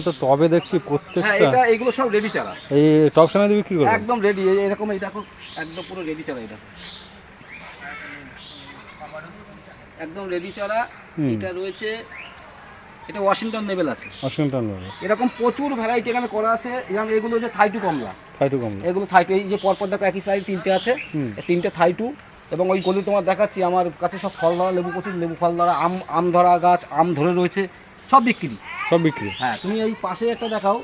তো টবে দেখছি হ্যাঁ প্রত্যেকটা এটা এগুলো সব রেডি চারা। এই টপ সময় বিক্রি একদম রেডি এরকম এই দেখো একদম পুরো রেডি চারা এটা একদম রেডি চারা হুম। এটা রয়েছে এটা ওয়াশিংটন লেভেল আছে। ওয়াশিংটন এরকম প্রচুর ভ্যারাইটি এখানে করা আছে এগুলো হচ্ছে থাইটু কমলা। ফাইটু কম এগুলো থাইটু এই যে পরপর দেখো একই সাইজ তিনটে আছে। হুম। এই তিনটে থাইটু এবং ওই গলি তোমার দেখাচ্ছি আমার কাছে সব ফল ধরা লেবু প্রচুর লেবু ফল ধরা আম আম ধরা গাছ আম ধরে রয়েছে সব বিক্রি। সব বিক্রি। হ্যাঁ তুমি এই পাশে একটা দেখাও।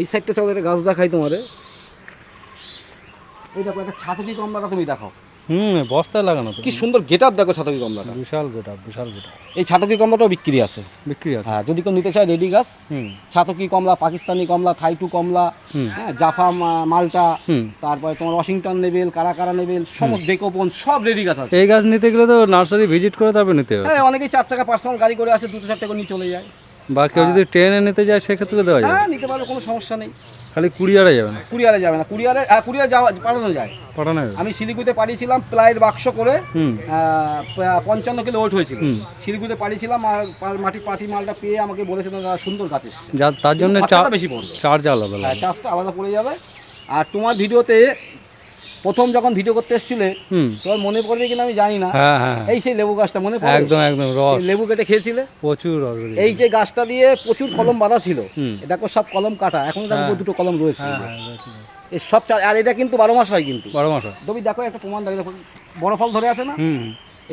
এই সাইডটা সব একটা গাছ দেখাই তোমারে এই দেখো একটা ছাতকি কমলাটা তুমি দেখাও। হুম বস্তায় লাগানো তো। কি সুন্দর গেট আপ দেখো ছাতকি কমলাটা। বিশাল গেট আপ বিশাল গোটা এই ছাতকি কমলাটাও বিক্রি আছে? বিক্রি আছে। হ্যাঁ যদি কেউ নিতে চায় রেডি গাছ হুম। ছাতকি কমলা পাকিস্তানি কমলা থাইটু কমলা হ্যাঁ জাফা মালটা তারপরে তোমার ওয়াশিংটন লেভেল কারা কারা লেভেল সমস্ত ডেকোপন সব রেডি গাছ আছে। এই গাছ নিতে গেলে তো নার্সারি ভিজিট করে তারপর নিতে হবে। হ্যাঁ অনেকেই চার চাকা পার্সোনাল গাড়ি করে আসে দুটো চারটে করে নিয়ে চলে যায়। বা কেউ যদি ট্রেনে নিতে যায় সেক্ষেত্রে দেওয়া যাবে হ্যাঁ নিতে পারবে কোনো সমস্যা নেই। খালি কুড়িয়ারে যাবে না? কুরিয়ারে যাবে না। কুরিয়ারে হ্যাঁ কুরিয়ারে যাওয়া পাঠানো যায়। পাঠানো যাবে। আমি শিলিগুড়িতে পাঠিয়েছিলাম প্লাইয়ের বাক্স করে পঞ্চান্ন কিলো ওয়েট হয়েছিল। শিলিগুড়িতে পাঠিয়েছিলাম আর মাটি পাটি মালটা পেয়ে আমাকে বলেছিল সুন্দর গাছ তার জন্য খরচাটা চার বেশি পড়বে চার্জ আলাদা হ্যাঁ চার্জটা আলাদা পড়ে যাবে। আর তোমার ভিডিওতে প্রথম যখন ভিডিও করতে এসেছিলে হুম। তোমার মনে পড়বে কিনা আমি জানি না। হ্যাঁ হ্যাঁ এই সেই লেবু গাছটা মনে পড়ে? একদম একদম রস। লেবু কেটে খেয়েছিলে? প্রচুর রস এই যে গাছটা দিয়ে প্রচুর কলম বাঁধা ছিল হুম। এ দেখো সব কলম কাটা এখন দেখো হ্যাঁ। দুটো কলম রয়েছে। হ্যাঁ হ্যাঁ। এই সব আর এটা কিন্তু বারো মাস হয় কিন্তু। বারো মাস হয়। তুমি দেখো একটা প্রমাণ দেখো দেখো বড় ফল ধরে আছে না?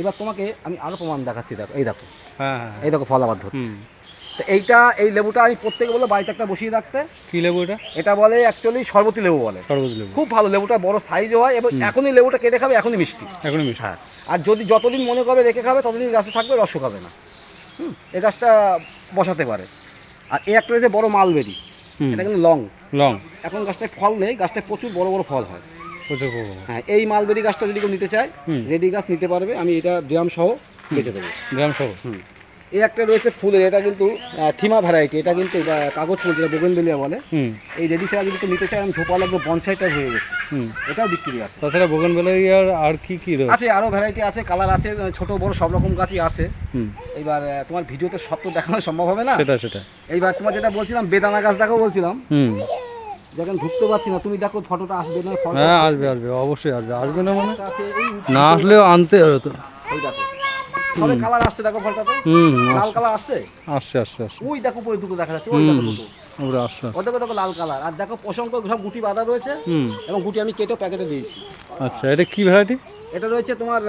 এবার তোমাকে আমি আরও প্রমাণ দেখাচ্ছি দেখো এই দেখো। হ্যাঁ হ্যাঁ এই দেখো ফল আবার ধরছে তো এইটা এই লেবুটা আমি প্রত্যেকে বলে বাড়িতে একটা বসিয়ে রাখতে। কি লেবু এটা? এটা বলে অ্যাকচুয়ালি শরবতী লেবু বলে। সরবত লেবু। খুব ভালো লেবুটা বড় সাইজও হয় এবং এখনই লেবুটা কেটে খাবে এখনই মিষ্টি। এখনই মিষ্টি। হ্যাঁ আর যদি যতদিন মনে করবে রেখে খাবে ততদিন গাছে থাকবে রস খাবে না। হুম এই গাছটা বসাতে পারে। আর এই একটা রয়েছে বড় মালবেরি। এটা কিন্তু লং। লং। এখন গাছটায় ফল নেই গাছটায় প্রচুর বড় বড় ফল হয়। প্রচুর হ্যাঁ এই মালবেরি গাছটা যদি কেউ নিতে চায় রেডি গাছ নিতে পারবে আমি এটা ড্রাম সহ বেঁচে দেবো। গ্রাম সহ। হুম। এই একটা রয়েছে ফুলের এটা কিন্তু থিমা ভ্যারাইটি এটা কিন্তু কাগজ ফুল যেটা বোগেনবেলিয়া বলে। এই রেডি ছাড়া কেউ নিতে চাই আমি ঝোপা লাগবে বনসাইটা হয়ে গেছে। এটাও বিক্রি আছে। তাছাড়া বগন বেলারিয়ার আর কি কি আছে আরও ভ্যারাইটি আছে কালার আছে ছোট বড় সব রকম গাছই আছে। আহ, তোমার ভিডিওতে সব তো দেখানো সম্ভব হবে না? সেটা সেটা এইবার তোমার যেটা বলছিলাম বেদানা গাছ দেখো বলছিলাম। যখন ঢুকতে পারছি না। তুমি দেখো ফটোটা আসবে না ফটো? হ্যাঁ আসবে আসবে অবশ্যই আসবে। আসবে না মানে? না আসলেও আনতে হবে তো। ওই দেখো। সবে কালার আসছে দেখো ফলটাতে হুম লাল কালার আসছে? আসছে আসছে আসছে। ওই দেখো পরে দুটো দেখা যাচ্ছে ওই দেখো দুটো। ওরা আসছে। ওই দেখো দেখো লাল কালার। আর দেখো অসংখ্য সব গুটি বাঁধা রয়েছে। এবং গুটি আমি কেটে প্যাকেটে দিয়েছি। আচ্ছা এটা কি ভ্যারাইটি? এটা রয়েছে তোমার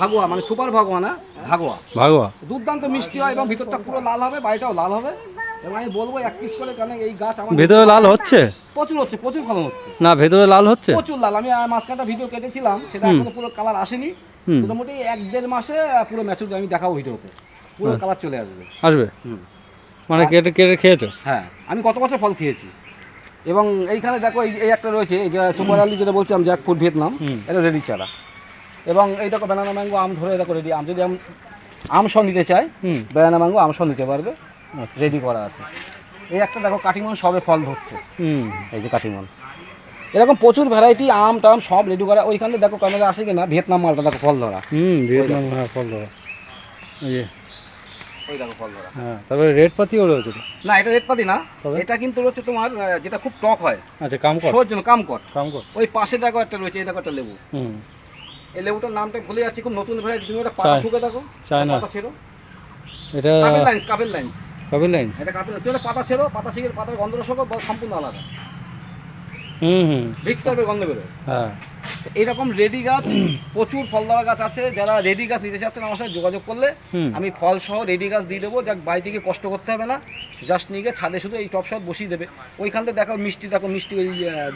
ভাগোয়া মানে সুপার ভাগোয়া না? ভাগোয়া। ভাগোয়া। দুর্দান্ত মিষ্টি হয় এবং ভিতরটা পুরো লাল হবে বাড়িটাও লাল হবে। এবং আমি বলব এক পিস করে কারণ এই গাছ আমার ভেতরে লাল হচ্ছে? প্রচুর হচ্ছে প্রচুর ফলন হচ্ছে। না ভেতরে লাল হচ্ছে? প্রচুর লাল। আমি মাঝখানটা ভিডিও কেটেছিলাম সেটা এখনও পুরো কালার আসেনি। মোটামুটি এক দেড় মাসে পুরো ম্যাচুর আমি দেখাবো ভিডিওতে। পুরো কালার চলে আসবে। আসবে? মানে কেটে কেটে খেয়েছো? হ্যাঁ আমি কত বছর ফল খেয়েছি। এবং এইখানে দেখো এই এই একটা রয়েছে এই যে সুপার আলি যেটা বলছিলাম জ্যাক ফুড ভিয়েতনাম। এটা রেডি চারা। এবং এই দেখো ব্যানানা ম্যাঙ্গো আম ধরে দেখো রেডি আম যদি আম আম সব নিতে চায় হুম। ব্যানানা ম্যাঙ্গো আম সহ নিতে পারবে। আচ্ছা। রেডি করা আছে। এই একটা দেখো কাটিমন সবে ফল ধরছে। হুম। এই যে কাটিমন। এরকম প্রচুর ভ্যারাইটি আম টাম সব রেডি করা। ওইখানে দেখো ক্যামেরা আসে কিনা? ভিয়েতনাম মালটা দেখো ফল ধরা। হুম ভিয়েতনাম হ্যাঁ ফল ধরা। এই ওই দেখো ফল ধরা। হ্যাঁ তারপরে রেড পাতিও রয়েছে না এটা রেট পাতি না। তবে? এটা কিন্তু হচ্ছে তোমার যেটা খুব টক হয়। আচ্ছা কাম কর জন্য কাম কর কর ওই পাশে দেখো একটা রয়েছে এই দেখো একটা লেবু। হুম। এই লেবুটার নামটা ভুলে যাচ্ছি খুব নতুন ভ্যারাইটি তুমি পাতা। শুকে দেখো চায়না। পাতা ছেড়ো। এটা কাপেল লাইন্স কাপেল লাইন্স কবে লাইন এটা কাপেল তুমি একটা পাতা ছেড়ো পাতা পাতার গন্ধ সম্পূর্ণ আলাদা। হুম হুম। ভিক্স টাইপের গন্ধ বেরোয় হ্যাঁ। তো রেডি গাছ প্রচুর ফল দেওয়া গাছ আছে। যারা রেডি গাছ নিতে চাচ্ছেন আমার সাথে যোগাযোগ করলে আমি ফল সহ রেডি গাছ দিয়ে দেবো। যাক বাড়ি থেকে কষ্ট করতে হবে না। জাস্ট নিয়ে গিয়ে ছাদে শুধু এই টপ শট বসিয়ে দেবে। ওইখানটা দেখো মিষ্টি দেখো মিষ্টি ওই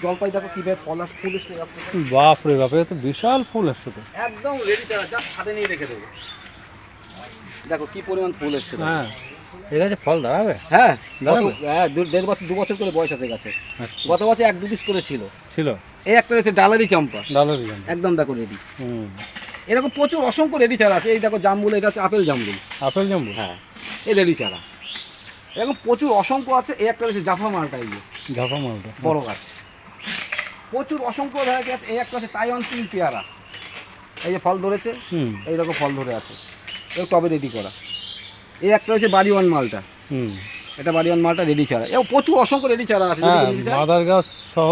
জলপাই দেখো কীভাবে ফল আস ফুল এসছে গাছ থেকে। বাপ রে তো বিশাল ফুল এসছে তো। একদম রেডি চারা জাস্ট ছাদে নিয়ে রেখে দেবো। দেখো কি পরিমাণ ফুল এসছে। হ্যাঁ। ফল দাঁড়াবে? হ্যাঁ হ্যাঁ দু- দেড় বছর দু বছর করে বয়স আছে গাছে। আচ্ছা। গত বছর এক দু পিস করে ছিল। ছিল? এই একটা রয়েছে ডালারি চম্পা। ডালো একদম দেখো রেডি এরকম প্রচুর অসংখ্য রেডি চারা আছে। এই দেখো জামগুলো এটা হচ্ছে আপেল আপেল হ্যাঁ এই রেডি চারা। এরকম প্রচুর অসংখ্য আছে। এই একটা রয়েছে জাফা মালটা এই ঝাপা মালটা। বড় গাছ। প্রচুর অসংখ্য এই একটা আছে তাইওয়ান তিন পেয়ারা। এই যে ফল ধরেছে। হুম। এই দেখো ফল ধরে আছে। এই টবে রেডি করা। এই একটা রয়েছে বাড়িওয়ান মালটা। হুম। এটা বাড়িওয়ান মালটা রেডি চারা। এবং প্রচুর অসংখ্য রেডি চারা আছে হ্যাঁ। মাদার গাছ সহ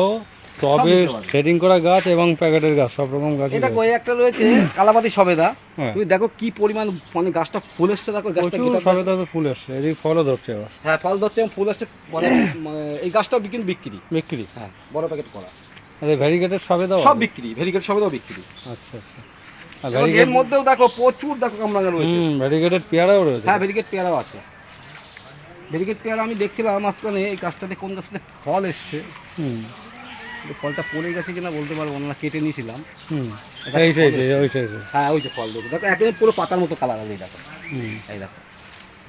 টবে সেটিং করা গাছ এবং প্যাকেটের গাছ সব রকম গাছ এটা কই? একটা রয়েছে কালাপাতি সবেদা। হ্যাঁ। তুমি দেখো কি পরিমাণ মানে গাছটা ফুল এসছে দেখো গাছটা কি সবেদা তো ফুল এসছে এদিকে ফলও ধরছে এবার হ্যাঁ ফল ধরছে এবং ফুল এসছে মানে মানে এই গাছটা কিন্তু বিক্রি। বিক্রি। হ্যাঁ বড় প্যাকেট করা। আচ্ছা ভ্যারিগেটের সবেদা সব বিক্রি ভেরিকেট সবেদাও বিক্রি। আচ্ছা আচ্ছা। এর মধ্যেও দেখো প্রচুর দেখো কামরাঙা রয়েছে। পেয়ারাও রয়েছে। হ্যাঁ ভেরিকেট পেয়ারাও আছে। ভেরিকেট পেয়ারা আমি দেখছিলাম মাঝখানে এই গাছটাতে কোন গাছটাতে ফল এসছে। হুম। ফলটা পড়ে গেছে কিনা বলতে পারব না কেটে নিয়েছিলাম। হ্যাঁ ওই যে ফল দেখো দেখো একদম পুরো পাতার মতো কালার আছে দেখো। এই দেখো।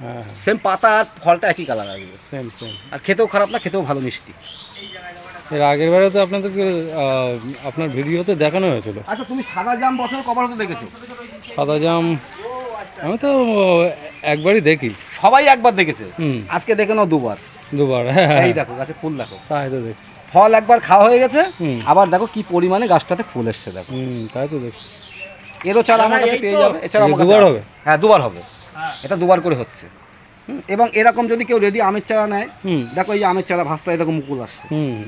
হ্যাঁ হ্যাঁ। সেম পাতা আর ফলটা একই কালার আসবে সেম সেম আর খেতেও খারাপ না খেতেও ভালো মিষ্টি। এর আগের বারে তো আপনাদেরকে আপনার ভিডিওতে দেখানো হয়েছিল। আচ্ছা তুমি সাদা জাম বছর কবার হতে দেখেছ? সাদা জাম আমি তো একবারই দেখি। সবাই একবার দেখেছে? হুম। আজকে দেখে নাও দুবার। দুবার হ্যাঁ হ্যাঁ। এই দেখো গাছে ফুল দেখো। তাই তো দেখছি। ফল একবার খাওয়া হয়ে গেছে হুম। আবার দেখো কি পরিমাণে গাছটাতে ফুল এসছে দেখো। হুম তাই তো দেখছি। এরও চারা আমার কাছে পেয়ে যাবে এছাড়া আমার দুবার হবে? হ্যাঁ দুবার হবে। এটা দুবার করে হচ্ছে। এবং এরকম যদি কেউ রেডি আমের চারা নেয় হুম। দেখো এই আমের চারা ভাস্তা এরকম মুকুল আসছে। হুম।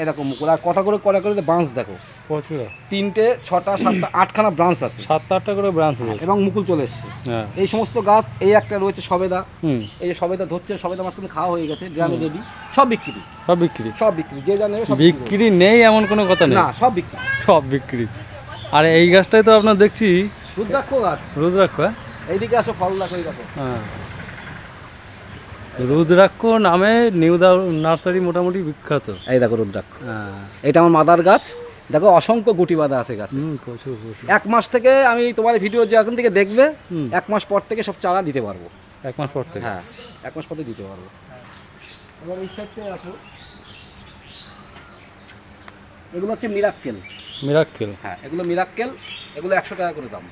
এরকম মুকুল। আর কটা করে কটা করে ব্রাঞ্চ দেখো? প্রচুর। তিনটে ছটা সাতটা আটখানা ব্রাঞ্চ আছে। সাতটা আটটা করে ব্রাঞ্চ রয়েছে এবং মুকুল চলে এসছে। হ্যাঁ। এই সমস্ত গাছ এই একটা রয়েছে সবেদা। হুম। এই যে সবেদা ধরছে সবেদা মাঝখানে খাওয়া হয়ে গেছে ড্রামে রেডি সব বিক্রি। সব বিক্রি। সব বিক্রি। যে জানে সব বিক্রি বিক্রি নেই এমন কোনো কথা নেই। না সব বিক্রি। সব বিক্রি। আর এই গাছটাই তো আপনার দেখছি। রুদ্রাক্ষ গাছ। রুদ্রাক্ষ হ্যাঁ? এইদিকে আসো ফল দেখো এই দেখো। হ্যাঁ। রুদ্রাক্ষ নামে নিউ দা নার্সারি মোটামুটি বিখ্যাত। এই দেখো রুদ্রাক্ষ। হ্যাঁ। এটা আমার মাদার গাছ। দেখো অসংখ্য গুটি বাঁধা আছে গাছ। এক মাস থেকে আমি তোমার ভিডিও যে এখন থেকে দেখবে হুম। এক মাস পর থেকে সব চারা দিতে পারব। এক মাস পর থেকে? হ্যাঁ এক মাস পরে দিতে পারব। এবার এই সাইডে আসো। এগুলো হচ্ছে মিরাক্কেল মিরাক্কেল হ্যাঁ এগুলো মিরাক্কেল এগুলো একশো টাকা করে দাম।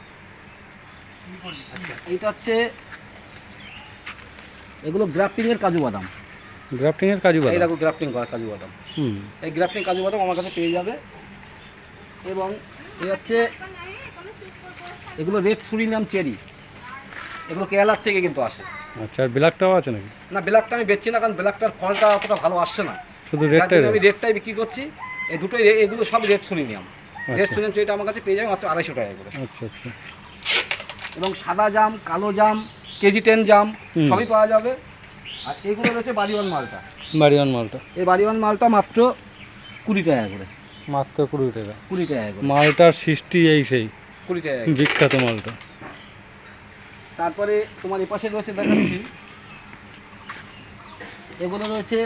আচ্ছা এইটা হচ্ছে এগুলো গ্রাফটিং এর কাজু বাদাম। গ্রাফটিং এর কাজু বাদাম? দেখো গ্রাফটিং করা কাজু বাদাম। হুম। এই গ্রাফটিং কাজু বাদাম আমার কাছে পেয়ে যাবে। এবং এই হচ্ছে এগুলো রেড সুরিনাম চেরি। এগুলো কেরালার থেকে কিন্তু আসে। আচ্ছা আর ব্ল্যাকটাও আছে নাকি? না ব্ল্যাকটা আমি বেচছি না কারণ ব্ল্যাকটার ফলটা অতটা ভালো আসছে না। শুধু রেডটাই আমি রেডটাই বিক্রি করছি। এই দুটোই এগুলো সব রেড সুরিনিয়াম রেড আচ্ছা সুরিনিয়াম চেরিটা আমার কাছে পেয়ে যাবে মাত্র আড়াইশো টাকা করে। আচ্ছা আচ্ছা। এবং সাদা জাম কালো জাম কেজি টেন জাম সবই পাওয়া যাবে। আর এগুলো রয়েছে বাড়িওয়ান মালটা। বাড়িওয়ান মালটা। এই বাড়িওয়ান মালটা মাত্র কুড়ি টাকা করে। মাত্র কুড়ি টাকা। কুড়ি টাকা করে। মালটার সৃষ্টি এই সেই কুড়ি টাকা বিখ্যাত মালটা। তারপরে তোমার এপাশে রয়েছে দেখাচ্ছি। এগুলো রয়েছে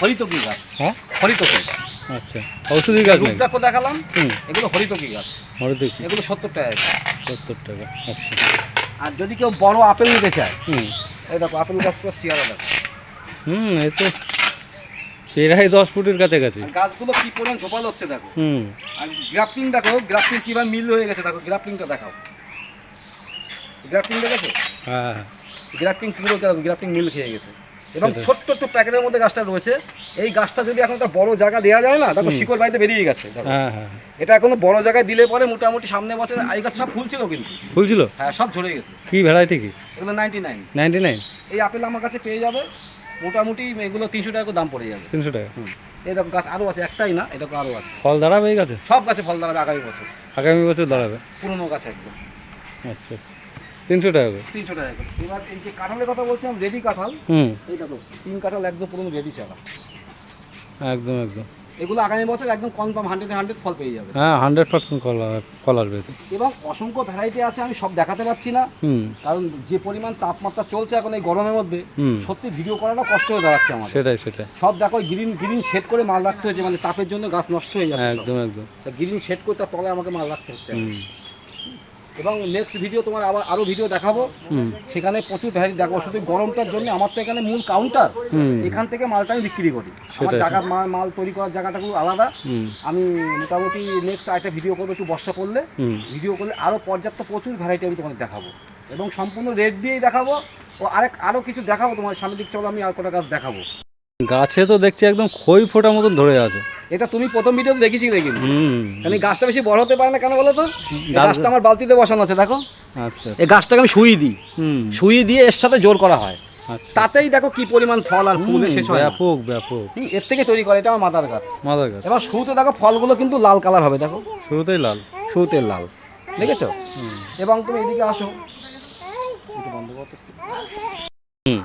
হরিতকি গাছ। হ্যাঁ? হরিতকি। আচ্ছা ঔষধি গাছ দেখালাম। এগুলো হরিতকি গাছ। দেখি এগুলো সত্তর টাকা। সত্তর টাকা আচ্ছা। আর যদি কেউ বড় আপেল নিতে চায় হুম। এই দেখো আপেল গাছটা চেয়ারা দেখো হুম এ তো প্রায় দশ ফুটের কাছাকাছি। গেছে গাছগুলো কি পরিমাণ ঝোপাল হচ্ছে দেখো। হুম। আর গ্রাফটিং দেখো গ্রাফটিং কীভাবে মিল হয়ে গেছে দেখো গ্রাফটিংটা দেখাও। গ্রাফটিং দেখেছ হ্যাঁ। গ্রাফটিং কী গ্রাফটিং মিল খেয়ে গেছে। এবং ছোট্ট ছোট্ট প্যাকেটের মধ্যে গাছটা রয়েছে। এই গাছটা যদি এখন একটা বড় জায়গা দেওয়া যায় না দেখো শিকড় বাড়িতে বেরিয়ে গেছে। হ্যাঁ হ্যাঁ। এটা এখনও বড় জায়গায় দিলে পরে মোটামুটি সামনে বছর এই গাছ সব ফুল ছিল কিন্তু। ফুল ছিল হ্যাঁ সব ঝরে গেছে। কি ভ্যারাইটি কি? এগুলো নাইনটি নাইন নাইনটি নাইন এই আপেল আমার কাছে পেয়ে যাবে মোটামুটি এগুলো তিনশো টাকা দাম পড়ে যাবে। তিনশো টাকা। দেখো গাছ আরও আছে একটাই না দেখো আরও আছে। ফল দাঁড়াবে এই গাছে? সব গাছে ফল দাঁড়াবে আগামী বছর। আগামী বছর দাঁড়াবে? পুরনো গাছ একদম। আচ্ছা। তিনশো টাকা করে। তিনশো টাকা করে। এবার এই যে কাঁঠালের কথা বলছিলাম রেডি কাঁঠাল হুম। এই দেখো তিন কাঁঠাল একদম পুরনো রেডি চারা একদম একদম। এগুলো আগামী বছর একদম কনফার্ম হান্ড্রেড হান্ড্রেড ফল পেয়ে যাবে। হ্যাঁ হান্ড্রেড পার্সেন্ট ফল ফল আসবে এবং অসংখ্য ভ্যারাইটি আছে আমি সব দেখাতে পারছি না। হুম। কারণ যে পরিমাণ তাপমাত্রা চলছে এখন এই গরমের মধ্যে সত্যি ভিডিও করাটা কষ্ট হয়ে দাঁড়াচ্ছে আমার সেটাই সেটাই। সব দেখো গ্রিন গ্রিন সেট করে মাল রাখতে হয়েছে মানে তাপের জন্য গাছ নষ্ট হয়ে যাচ্ছে। একদম একদম। গ্রিন সেট করে তার তলায় আমাকে মাল রাখতে হচ্ছে। এবং নেক্সট ভিডিও তোমার আবার আরও ভিডিও দেখাবো। সেখানে প্রচুর ভ্যারাইটি দেখাবো শুধু গরমটার জন্য আমার তো এখানে মূল কাউন্টার এখান থেকে মালটা আমি বিক্রি করি। আমার জায়গার মাল তৈরি করার জায়গাটা খুব আলাদা। আমি মোটামুটি নেক্সট আরেকটা ভিডিও করব একটু বর্ষা পড়লে। ভিডিও করলে আরও পর্যাপ্ত প্রচুর ভ্যারাইটি আমি তোমাদের দেখাবো। এবং সম্পূর্ণ রেট দিয়েই দেখাবো। ও আরেক আরও কিছু দেখাবো তোমার সামনের দিক চলো আমি আর কটা গাছ দেখাবো। গাছে তো দেখছি একদম খই ফোটা মতন ধরে আছে। এটা তুমি প্রথম ভিডিওতে দেখেছিলে কিন্তু। হুম। এই গাছটা বেশি বড় হতে পারে না কেন বলো তো? গাছটা আমার বালতিতে বসানো আছে দেখো। আচ্ছা। এই গাছটাকে আমি শুই দিই। হুম। শুই দিয়ে এর সাথে জোর করা হয়। আচ্ছা। তাতেই দেখো কি পরিমাণ ফল আর ফুল শেষ হয় ব্যাপক ব্যাপক। এর থেকে তৈরি করে এটা আমার মাদার গাছ। মাদার গাছ। এবার শুরুতে দেখো ফলগুলো কিন্তু লাল কালার হবে দেখো। শুরুতেই লাল। শুরুতে লাল। দেখেছ? এবং তুমি এদিকে আসো। বন্ধ করো। তো। হুম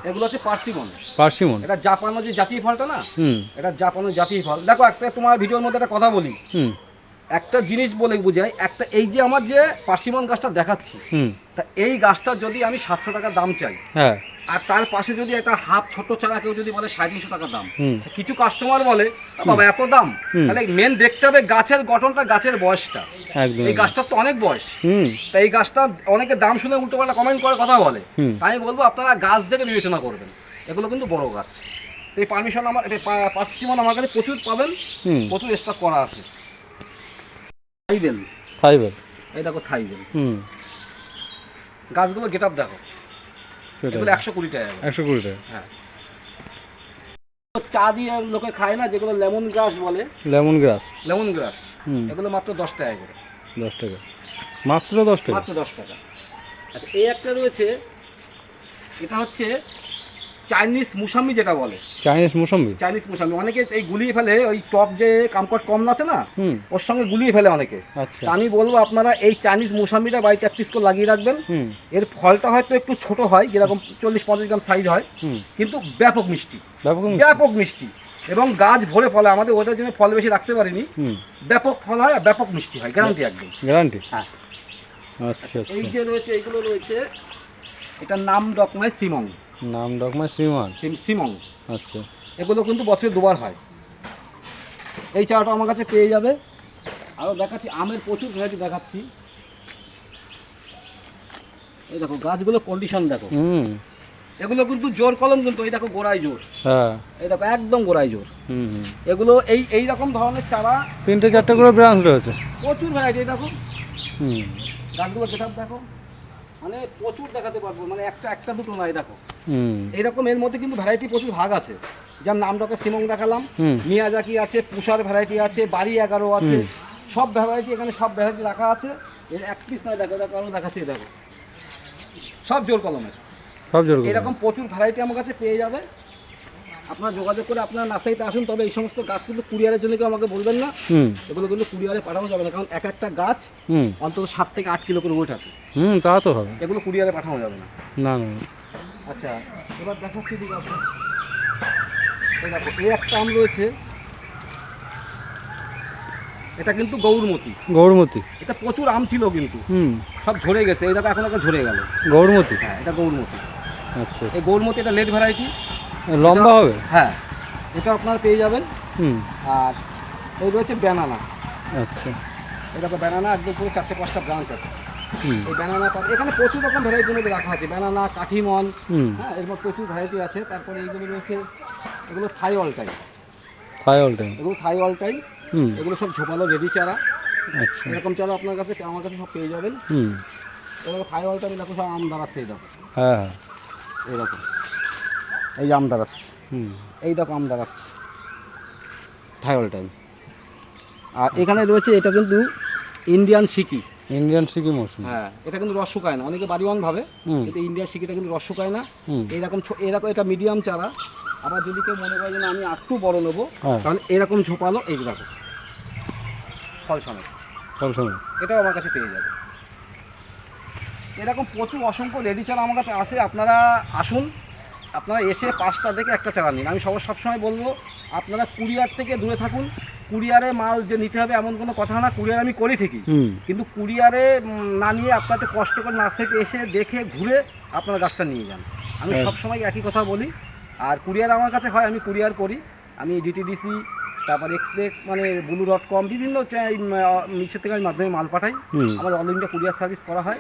এগুলো হচ্ছে পার্সিমন পার্সিমন এটা জাপানো যে জাতীয় ফলটা না? হুম। এটা জাপানো জাতীয় ফল। দেখো একটা তোমার ভিডিওর মধ্যে একটা কথা বলি। হুম। একটা জিনিস বলে বুঝাই একটা এই যে আমার যে পার্সিমন গাছটা দেখাচ্ছি হুম। তা এই গাছটা যদি আমি সাতশো টাকা দাম চাই হ্যাঁ। আর তার পাশে যদি একটা হাফ ছোট চারা কেউ যদি বলে সাড়ে তিনশো টাকা দাম কিছু কাস্টমার বলে বাবা এত দাম। তাহলে মেন দেখতে হবে গাছের গঠনটা গাছের বয়সটা। এই গাছটার তো অনেক বয়স। হুম। তা এই গাছটা অনেকে দাম শুনে উল্টো পাল্টা কমেন্ট করে কথা বলে। তাই আমি বলব আপনারা গাছ দেখে বিবেচনা করবেন। এগুলো কিন্তু বড় গাছ। এই পারমিশন আমার পার্সিমন আমার কাছে প্রচুর পাবেন। প্রচুর স্টক করা আছে। থাইবেন। ফাইবার এই দেখো থাইবেন। হুম। গাছগুলো গেট আপ দেখো। এগুলো একশো কুড়ি টাকা একশো কুড়ি টাকা। হ্যাঁ। চা দিয়ে লোকে খায় না যেগুলো লেমন গ্রাস বলে। Lemongrass. Lemongrass. হুম। এগুলো মাত্র দশ টাকা করে। দশ টাকা। মাত্র দশ টাকা? মাত্র দশ টাকা। আচ্ছা এই একটা রয়েছে এটা হচ্ছে চাইনিজ মুসাম্মি যেটা বলে। Chinese mosambi Chinese mosambi. অনেকে এই গুলিয়ে ফেলে ওই টপ যে কামকট কম আছে না ওর সঙ্গে গুলিয়ে ফেলে অনেকে। আচ্ছা। আমি বলব আপনারা এই চাইনিজ মুসাম্মিটা বাড়িতে এক পিস করে লাগিয়ে রাখবেন। এর ফলটা হয়তো একটু ছোট হয় যেরকম চল্লিশ পঞ্চাশ গ্রাম সাইজ হয় কিন্তু ব্যাপক মিষ্টি। ব্যাপক মিষ্টি? এবং গাছ ভরে ফলে আমাদের ওটার জন্য ফল বেশি রাখতে পারিনি। ব্যাপক ফল হয় আর ব্যাপক মিষ্টি হয় গ্যারান্টি একদম। গ্যারান্টি হ্যাঁ। আচ্ছা এই আচ্ছা যে রয়েছে এইগুলো রয়েছে এটার নাম ডকমাই সিমং। নাম ডকমা শ্রীমান? সিম- আচ্ছা। এগুলো কিন্তু বছরে দুবার হয়। এই চারাটা আমার কাছে পেয়ে যাবে। আরও দেখাচ্ছি আমের প্রচুর ভ্যারাইটি দেখাচ্ছি। এই দেখো গাছগুলো কন্ডিশন দেখো। হুম। এগুলো কিন্তু জোর কলম কিন্তু এই দেখো গোড়ায় জোর। হ্যাঁ। এই দেখো একদম গোড়ায় জোর। হুম হুম। এগুলো এই এই রকম ধরনের চারা তিনটে চারটে করে ব্রাঞ্চ রয়েছে। প্রচুর ভ্যারাইটি দেখো। হুম। গাছগুলো সেটাপ দেখো। মানে প্রচুর দেখাতে পারব। মানে একটা একটা দুটো নয় দেখো। এরকম এর মধ্যে কিন্তু ভ্যারাইটি প্রচুর ভাগ আছে। যেমন নামটাকে সিমং দেখালাম। মিয়াজাকি আছে পুষার ভ্যারাইটি আছে বাড়ি এগারো আছে। সব ভ্যারাইটি এখানে সব ভ্যারাইটি রাখা আছে। এর এক পিস নয় দেখো দেখো আরও দেখাচ্ছি দেখো। সব জোর কলমের সব জোর এরকম প্রচুর ভ্যারাইটি আমার কাছে পেয়ে যাবে। আপনারা যোগাযোগ করে আপনার নার্সারিতে আসুন তবে এই সমস্ত গাছ কিন্তু কুরিয়ারের জন্য কেউ আমাকে বলবেন না। এগুলো কিন্তু কুরিয়ারে পাঠানো যাবে না কারণ এক একটা গাছ হুম। অন্তত সাত থেকে আট কিলো করে ওয়েট আছে। হুম তা তো হবে। এগুলো কুরিয়ারে পাঠানো যাবে না। না না। আচ্ছা এবার দেখাচ্ছি দিকে দেখো এই একটা আম রয়েছে। এটা কিন্তু গৌরমতি। গৌরমতি। এটা প্রচুর আম ছিল কিন্তু। হুম। সব ঝরে গেছে। এই দেখো এখন একটা ঝরে গেল। গৌরমতি? হ্যাঁ এটা গৌরমতি। আচ্ছা। এই গৌরমতি এটা লেট ভ্যারাইটি। লম্বা হবে? হ্যাঁ এটা আপনারা পেয়ে যাবেন। হুম। আর এই রয়েছে ব্যানানা। আচ্ছা। দেখো ব্যানানা একদম পুরো চারটে পাঁচটা ব্রাঞ্চ আছে। এই ব্যানানা এখানে প্রচুর রকম ভ্যারাইটির মধ্যে রাখা আছে। ব্যানানা কাঠিমন হ্যাঁ এরপর প্রচুর ভ্যারাইটি আছে। তারপরে এইগুলো রয়েছে এগুলো Thai all time Thai all time এগুলো থাই অল টাইম এগুলো সব ঝোপালো রেডি চারা। আচ্ছা। এরকম চারা আপনার কাছে আমার কাছে সব পেয়ে যাবেন। হুম। এরকম থাই অল টাইম দেখো সব আম দাঁড়াচ্ছে এই দেখো হ্যাঁ হ্যাঁ। এই যে আম দাঁড়াচ্ছে। হুম। এই দেখো আম দাঁড়াচ্ছে। থাই অল টাইম আর এখানে রয়েছে এটা কিন্তু ইন্ডিয়ান সিকি। ইন্ডিয়ান সিকি মৌসুম। হ্যাঁ এটা কিন্তু রস শুকায় না। অনেকে বাড়িওয়ান ভাবে কিন্তু ইন্ডিয়ান সিকিটা কিন্তু রস শুকায় না। এরকম এরকম এটা মিডিয়াম চারা। আবার যদি কেউ মনে করে যে আমি একটু বড় নেব হ্যাঁ। তাহলে এরকম ঝোপালো এই দেখো। ফল সমেত সব সময় এটাও আমার কাছে পেয়ে যাবে। এরকম প্রচুর অসংখ্য রেডি চারা আমার কাছে আসে আপনারা আসুন আপনারা এসে পাঁচটা দেখে একটা চারা নিন। আমি সব সবসময় বলব আপনারা কুরিয়ার থেকে দূরে থাকুন। কুরিয়ারে মাল যে নিতে হবে এমন কোনো কথা না কুরিয়ার আমি করি ঠিকই। কিন্তু কুরিয়ারে না নিয়ে আপনাকে কষ্ট করে থেকে এসে দেখে ঘুরে আপনারা গাছটা নিয়ে যান। আমি হ্যাঁ। সবসময় একই কথা বলি। আর কুরিয়ার আমার কাছে হয় আমি কুরিয়ার করি। আমি ডিটিডিসি তারপর এক্সপ্রেস মানে ব্লু ডট কম বিভিন্ন মিশের থেকে আমি মাধ্যমে মাল পাঠাই। আমার অল ইন্ডিয়া কুরিয়ার সার্ভিস করা হয়।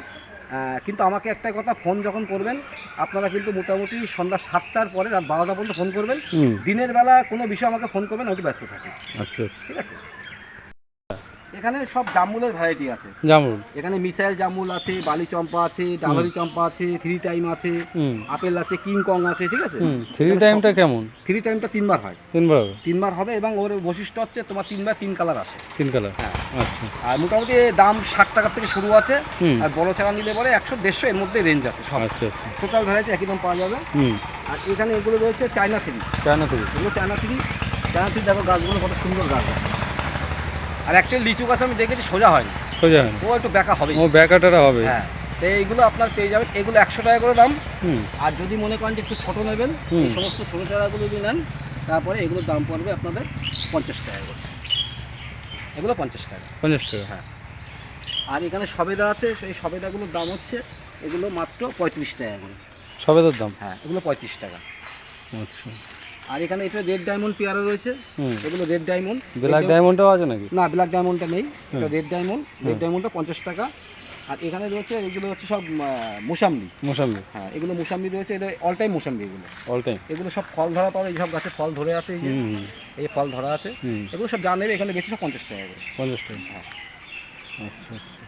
কিন্তু আমাকে একটাই কথা ফোন যখন করবেন আপনারা কিন্তু মোটামুটি সন্ধ্যা সাতটার পরে রাত বারোটা পর্যন্ত ফোন করবেন। দিনের বেলা কোনো বিষয় আমাকে ফোন করবেন হয়তো ব্যস্ত থাকি। আচ্ছা আচ্ছা। ঠিক আছে? এখানে সব জামুলের ভ্যারাইটি আছে। জামরুল এখানে মিসাইল জামুল আছে বালি চম্পা আছে ডালারি চম্পা আছে থ্রি টাইম আছে আপেল আছে কিং কং আছে ঠিক আছে? থ্রি টাইমটা কেমন? থ্রি টাইমটা তিনবার হয়। তিনবার তিনবার হবে এবং ওর বৈশিষ্ট্য হচ্ছে তোমার তিনবার তিন কালার আসে। তিন কালার হ্যাঁ। আচ্ছা। আর মোটামুটি দাম ষাট টাকার থেকে শুরু আছে। আর বড় চারা নিলে পরে একশো দেড়শো এর মধ্যে রেঞ্জ আছে সব। আচ্ছা আচ্ছা। টোটাল ভ্যারাইটি একই দাম পাওয়া যাবে। হুম। আর এখানে এগুলো রয়েছে চায়না থ্রি চায়না থেকে এগুলো চায়না থ্রি চায়না থ্রি দেখো গাছগুলো কত সুন্দর গাছ আছে। আর অ্যাকচুয়ালি লিচু গাছ আমি দেখেছি সোজা হয় সোজা হয় ও একটু বেঁকা হবে ও ব্যাকাটারা হবে। হ্যাঁ তো এইগুলো আপনার পেয়ে যাবেন। এগুলো একশো টাকা করে দাম। হুম। আর যদি মনে করেন যে একটু ছোটো নেবেন। এই সমস্ত ছোটো চারাগুলো যদি নেন তারপরে এগুলোর দাম পড়বে আপনাদের পঞ্চাশ টাকা করে। এগুলো পঞ্চাশ টাকা। পঞ্চাশ টাকা। হ্যাঁ। আর এখানে সবেদা আছে সেই সবেদাগুলোর দাম হচ্ছে এগুলো মাত্র পঁয়ত্রিশ টাকা করে। সবেদার দাম? হ্যাঁ এগুলো পঁয়ত্রিশ টাকা। আচ্ছা। আর এখানে এটা রেড ডায়মন্ড পেয়ারা রয়েছে। হুম। এগুলো রেড ডায়মন্ড ব্ল্যাক ডায়মন্ডটাও আছে নাকি? না ব্ল্যাক ডায়মন্ডটা নেই। এটা রেড ডায়মন্ড রেড ডায়মন্ডটা পঞ্চাশ টাকা। আর এখানে রয়েছে এগুলো হচ্ছে সব মোসাম্বি। মোসাম্বি। হ্যাঁ এগুলো মোসাম্বি রয়েছে। এটা অল টাইম মোসাম্বি এগুলো। অল টাইম এগুলো সব ফল ধরা পাবে এই সব গাছে ফল ধরে আছে এই ফল ধরা আছে। এগুলো সব যা নেবে এখানে বেশি সব পঞ্চাশ টাকা করে। পঞ্চাশ টাকা। হ্যাঁ। আচ্ছা আচ্ছা।